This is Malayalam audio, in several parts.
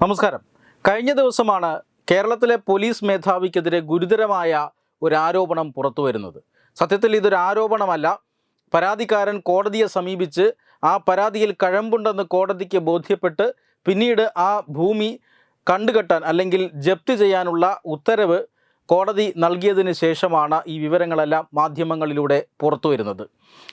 നമസ്കാരം. കഴിഞ്ഞ ദിവസമാണ് കേരളത്തിലെ പോലീസ് മേധാവിക്കെതിരെ ഗുരുതരമായ ഒരു ആരോപണം പുറത്തു വരുന്നത് സത്യത്തിൽ ഇതൊരു ആരോപണമല്ല. പരാതിക്കാരൻ കോടതിയെ സമീപിച്ച് ആ പരാതിയിൽ കഴമ്പുണ്ടെന്ന് കോടതിക്ക് ബോധ്യപ്പെട്ട് പിന്നീട് ആ ഭൂമി കണ്ടുകെട്ടാൻ അല്ലെങ്കിൽ ജപ്തി ചെയ്യാനുള്ള ഉത്തരവ് കോടതി നൽകിയതിന് ശേഷമാണ് ഈ വിവരങ്ങളെല്ലാം മാധ്യമങ്ങളിലൂടെ പുറത്തു വരുന്നത്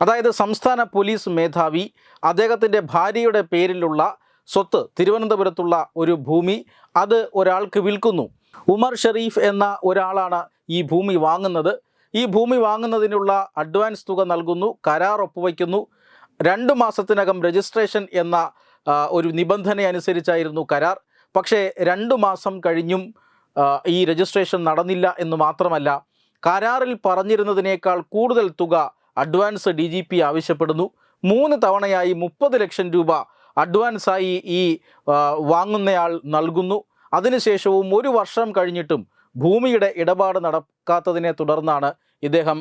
അതായത് സംസ്ഥാന പോലീസ് മേധാവി അദ്ദേഹത്തിന്റെ ഭാര്യയുടെ പേരിലുള്ള സ്വത്ത് തിരുവനന്തപുരത്തുള്ള ഒരു ഭൂമി അത് ഒരാൾക്ക് വിൽക്കുന്നു. ഉമർ ഷെരീഫ് എന്ന ഒരാളാണ് ഈ ഭൂമി വാങ്ങുന്നത്. ഈ ഭൂമി വാങ്ങുന്നതിനുള്ള അഡ്വാൻസ് തുക നൽകുന്നു കരാർ ഒപ്പുവയ്ക്കുന്നു. രണ്ട് മാസത്തിനകം രജിസ്ട്രേഷൻ എന്ന ഒരു നിബന്ധന അനുസരിച്ചായിരുന്നു കരാർ. പക്ഷേ രണ്ട് മാസം കഴിഞ്ഞും ഈ രജിസ്ട്രേഷൻ നടന്നില്ല എന്ന് മാത്രമല്ല കരാറിൽ പറഞ്ഞിരുന്നതിനേക്കാൾ കൂടുതൽ തുക അഡ്വാൻസ് ഡി ആവശ്യപ്പെടുന്നു. മൂന്ന് തവണയായി മുപ്പത് ലക്ഷം രൂപ അഡ്വാൻസായി ഈ വാങ്ങുന്നയാൾ നൽകുന്നു. അതിനുശേഷവും ഒരു വർഷം കഴിഞ്ഞിട്ടും ഭൂമിയുടെ ഇടപാട് നടക്കാത്തതിനെ തുടർന്നാണ് ഇദ്ദേഹം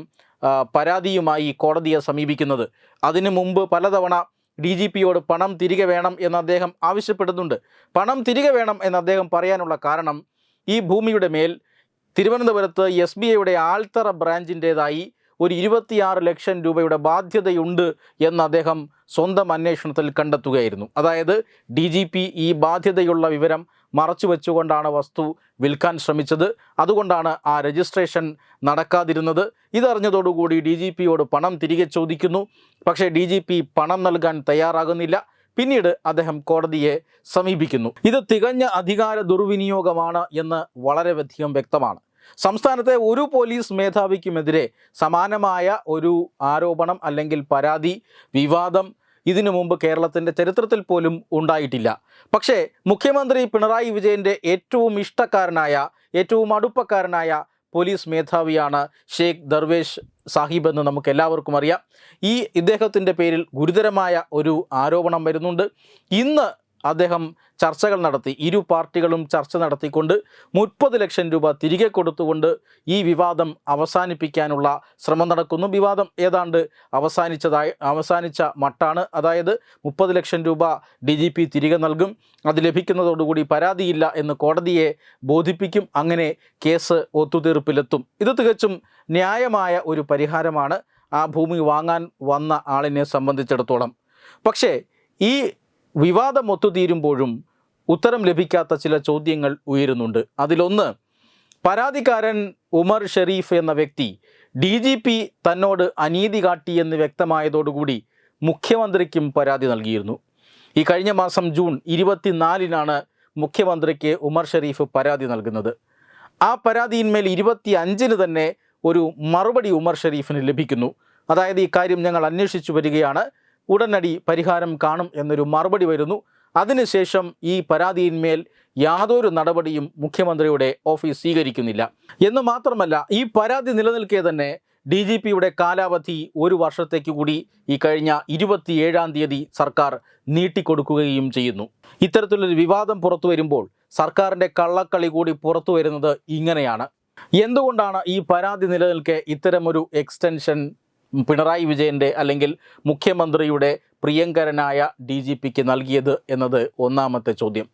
പരാതിയുമായി കോടതിയെ സമീപിക്കുന്നത്. അതിനു മുമ്പ് പലതവണ ഡി ജി പിയോട് പണം തിരികെ വേണം എന്ന് അദ്ദേഹം ആവശ്യപ്പെടുന്നുണ്ട്. പണം തിരികെ വേണം എന്ന് അദ്ദേഹം പറയാനുള്ള കാരണം ഈ ഭൂമിയുടെ മേൽ തിരുവനന്തപുരത്ത് എസ് ബി ഐയുടെ ആൽത്തറ ബ്രാഞ്ചിന്റേതായി ഒരു ഇരുപത്തിയാറ് ലക്ഷം രൂപയുടെ ബാധ്യതയുണ്ട് എന്ന് അദ്ദേഹം സ്വന്തം അന്വേഷണത്തിൽ കണ്ടെത്തുകയായിരുന്നു. അതായത് ഡി ജി പി ഈ ബാധ്യതയുള്ള വിവരം മറച്ചു വെച്ചുകൊണ്ടാണ് വസ്തു വിൽക്കാൻ ശ്രമിച്ചത്. അതുകൊണ്ടാണ് ആ രജിസ്ട്രേഷൻ നടക്കാതിരുന്നത്. ഇതറിഞ്ഞതോടുകൂടി ഡി ജി പിയോട് പണം തിരികെ ചോദിക്കുന്നു. പക്ഷേ ഡി ജി പി പണം നൽകാൻ തയ്യാറാകുന്നില്ല. പിന്നീട് അദ്ദേഹം കോടതിയെ സമീപിക്കുന്നു. ഇത് തികഞ്ഞ അധികാര ദുർവിനിയോഗമാണ് എന്ന് വളരെയധികം വ്യക്തമാണ്. സംസ്ഥാനത്തെ ഒരു പോലീസ് മേധാവിക്കുമെതിരെ സമാനമായ ഒരു ആരോപണം അല്ലെങ്കിൽ പരാതി വിവാദം ഇതിനു മുമ്പ് കേരളത്തിന്റെ ചരിത്രത്തിൽ പോലും ഉണ്ടായിട്ടില്ല. പക്ഷേ മുഖ്യമന്ത്രി പിണറായി വിജയന്റെ ഏറ്റവും ഇഷ്ടക്കാരനായ ഏറ്റവും അടുപ്പക്കാരനായ പോലീസ് മേധാവിയാണ് ഷെയ്ഖ് ദർവേഷ് സാഹിബ് എന്ന് നമുക്ക് എല്ലാവർക്കും അറിയാം. ഈ ഇദ്ദേഹത്തിന്റെ പേരിൽ ഗുരുതരമായ ഒരു ആരോപണം വരുന്നുണ്ട്. ഇന്ന് അദ്ദേഹം ചർച്ചകൾ നടത്തി ഇരു പാർട്ടികളും ചർച്ച നടത്തിക്കൊണ്ട് മുപ്പത് ലക്ഷം രൂപ തിരികെ കൊടുത്തുകൊണ്ട് ഈ വിവാദം അവസാനിപ്പിക്കാനുള്ള ശ്രമം നടക്കുന്നു. വിവാദം ഏതാണ്ട് അവസാനിച്ചതായി അവസാനിച്ച മട്ടാണ്. അതായത് മുപ്പത് ലക്ഷം രൂപ ഡി ജി പി തിരികെ നൽകും. അത് ലഭിക്കുന്നതോടുകൂടി പരാതിയില്ല എന്ന് കോടതിയെ ബോധിപ്പിക്കും. അങ്ങനെ കേസ് ഒത്തുതീർപ്പിലെത്തും. ഇത് തികച്ചും ന്യായമായ ഒരു പരിഹാരമാണ്. ആ ഭൂമി വാങ്ങാൻ വന്ന ആളിനെ സംബന്ധിച്ചിടത്തോളം. പക്ഷേ ഈ വിവാദം ഒത്തുതീരുമ്പോഴും ഉത്തരം ലഭിക്കാത്ത ചില ചോദ്യങ്ങൾ ഉയരുന്നുണ്ട്. അതിലൊന്ന് പരാതിക്കാരൻ ഉമർ ഷെരീഫ് എന്ന വ്യക്തി ഡി ജി പി തന്നോട് അനീതി കാട്ടിയെന്ന് വ്യക്തമായതോടുകൂടി മുഖ്യമന്ത്രിക്കും പരാതി നൽകിയിരുന്നു. ഈ കഴിഞ്ഞ മാസം ജൂൺ ഇരുപത്തിനാലിനാണ് മുഖ്യമന്ത്രിക്ക് ഉമർ ഷെരീഫ് പരാതി നൽകുന്നത്. ആ പരാതിയിന്മേൽ ഇരുപത്തി അഞ്ചിന് തന്നെ ഒരു മറുപടി ഉമർ ഷെരീഫിന് ലഭിക്കുന്നു. അതായത് ഇക്കാര്യം കാര്യം ഞങ്ങൾ അന്വേഷിച്ചു വരികയാണ്. ഉടനടി പരിഹാരം കാണും എന്നൊരു മറുപടി വരുന്നു. അതിനുശേഷം ഈ പരാതിയിന്മേൽ യാതൊരു നടപടിയും മുഖ്യമന്ത്രിയുടെ ഓഫീസ് സ്വീകരിക്കുന്നില്ല. എന്ന് മാത്രമല്ല ഈ പരാതി നിലനിൽക്കെ തന്നെ ഡി ജി പിയുടെ കാലാവധി ഒരു വർഷത്തേക്ക് കൂടി ഈ കഴിഞ്ഞ ഇരുപത്തിയേഴാം തീയതി സർക്കാർ നീട്ടിക്കൊടുക്കുകയും ചെയ്യുന്നു. ഇത്തരത്തിലൊരു വിവാദം പുറത്തു വരുമ്പോൾ സർക്കാരിന്റെ കള്ളക്കളി കൂടി പുറത്തു വരുന്നത് ഇങ്ങനെയാണ്. എന്തുകൊണ്ടാണ് ഈ പരാതി നിലനിൽക്കെ ഇത്തരമൊരു എക്സ്റ്റൻഷൻ പിണറായി വിജയന്റെ അല്ലെങ്കിൽ മുഖ്യമന്ത്രിയുടെ പ്രിയങ്കരനായ ഡി ജി പിക്ക് നൽകിയത് എന്നത് ഒന്നാമത്തെ ചോദ്യം.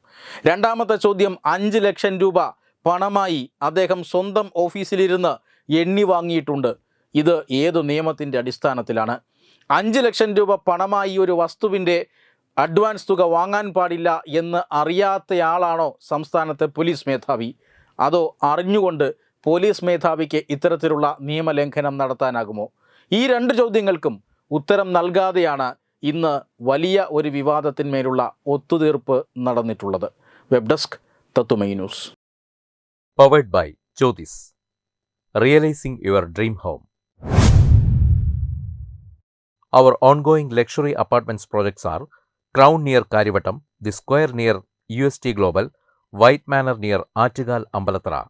രണ്ടാമത്തെ ചോദ്യം അഞ്ച് ലക്ഷം രൂപ പണമായി അദ്ദേഹം സ്വന്തം ഓഫീസിലിരുന്ന് എണ്ണി വാങ്ങിയിട്ടുണ്ട്. ഇത് ഏതു നിയമത്തിന്റെ അടിസ്ഥാനത്തിലാണ്? അഞ്ച് ലക്ഷം രൂപ പണമായി ഒരു വസ്തുവിന്റെ അഡ്വാൻസ് തുക വാങ്ങാൻ പാടില്ല എന്ന് അറിയാത്തയാളാണോ സംസ്ഥാനത്തെ പോലീസ് മേധാവി? അതോ അറിഞ്ഞുകൊണ്ട് പോലീസ് മേധാവിക്ക് ഇത്തരത്തിലുള്ള നിയമലംഘനം നടത്താനാകുമോ? ഈ രണ്ട് ചോദ്യങ്ങൾക്കും ഉത്തരം നൽകാതെയാണ് ഇന്ന് വലിയ ഒരു വിവാദത്തിന്മേലുള്ള ഒത്തുതീർപ്പ് നടന്നിട്ടുള്ളത് വെബ് ഡെസ്ക് തത്തുമൈ news powered by Jyotis. Realizing your dream home. Our ongoing luxury apartments projects are Crown near Karivatam, The Square near UST Global, White Manor near Achigal Ambalatra,